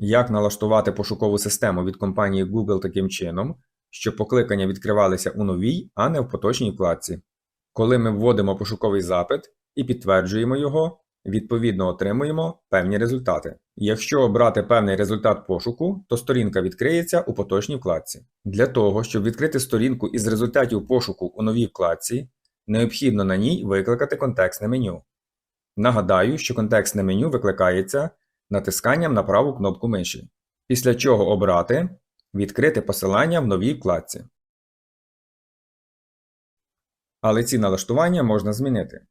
Як налаштувати пошукову систему від компанії Google таким чином, щоб покликання відкривалися у новій, а не в поточній вкладці. Коли ми вводимо пошуковий запит і підтверджуємо його, відповідно отримуємо певні результати. Якщо обрати певний результат пошуку, то сторінка відкриється у поточній вкладці. Для того, щоб відкрити сторінку із результатів пошуку у новій вкладці, необхідно на ній викликати контекстне меню. Нагадаю, що контекстне меню викликається натисканням на праву кнопку миші, після чого обрати Відкрити посилання в новій вкладці. Але ці налаштування можна змінити.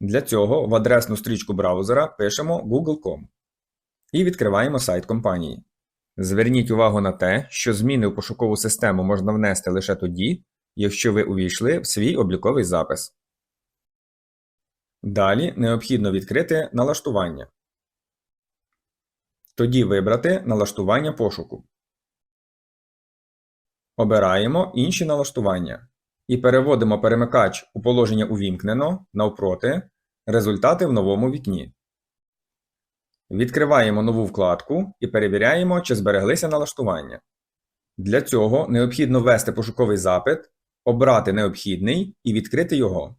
Для цього в адресну стрічку браузера пишемо google.com і відкриваємо сайт компанії. Зверніть увагу на те, що зміни в пошукову систему можна внести лише тоді, якщо ви увійшли в свій обліковий запис. Далі необхідно відкрити налаштування. Тоді вибрати налаштування пошуку. Обираємо інші налаштування і переводимо перемикач у положення увімкнено навпроти результати в новому вікні. Відкриваємо нову вкладку і перевіряємо, чи збереглися налаштування. Для цього необхідно ввести пошуковий запит, обрати необхідний і відкрити його.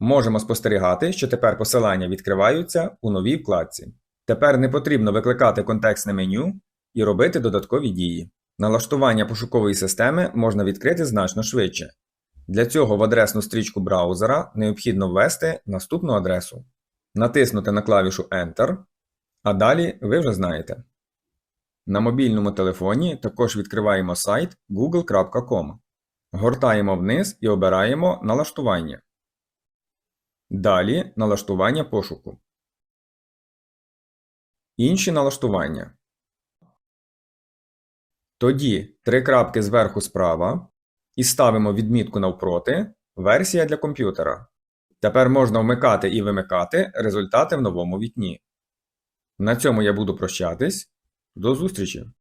Можемо спостерігати, що тепер посилання відкриваються у новій вкладці. Тепер не потрібно викликати контекстне меню і робити додаткові дії. Налаштування пошукової системи можна відкрити значно швидше. Для цього в адресну стрічку браузера необхідно ввести наступну адресу, натиснути на клавішу Enter, а далі ви вже знаєте. На мобільному телефоні також відкриваємо сайт google.com, гортаємо вниз і обираємо Налаштування. Далі налаштування пошуку. Інші налаштування. Тоді три крапки зверху справа і ставимо відмітку навпроти версія для комп'ютера. Тепер можна вмикати і вимикати результати в новому вікні. На цьому я буду прощатись. До зустрічі!